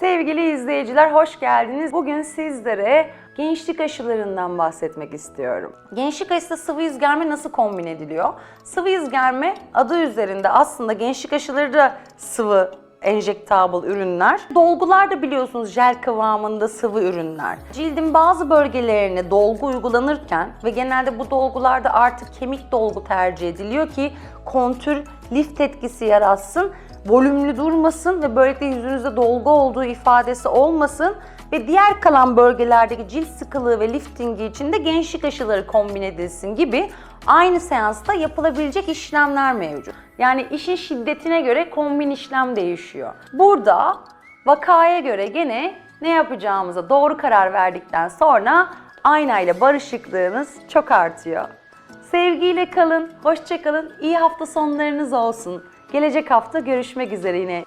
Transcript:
Sevgili izleyiciler hoş geldiniz. Bugün sizlere gençlik aşılarından bahsetmek istiyorum. Gençlik aşısı sıvı yüz germe nasıl kombin ediliyor? Sıvı yüz germe adı üzerinde aslında gençlik aşıları da sıvı enjektable ürünler. Dolgular da biliyorsunuz jel kıvamında sıvı ürünler. Cildin bazı bölgelerine dolgu uygulanırken ve genelde bu dolgularda artık kemik dolgu tercih ediliyor ki kontür lift etkisi yaratsın volümlü durmasın ve böylelikle yüzünüzde dolgu olduğu ifadesi olmasın ve diğer kalan bölgelerdeki cilt sıkılığı ve liftingi için de gençlik aşıları kombin edilsin gibi aynı seansta yapılabilecek işlemler mevcut. Yani işin şiddetine göre kombin işlem değişiyor. Burada vakaya göre gene ne yapacağımıza doğru karar verdikten sonra aynayla barışıklığınız çok artıyor. Sevgiyle kalın, hoşça kalın, iyi hafta sonlarınız olsun. Gelecek hafta görüşmek üzere yine.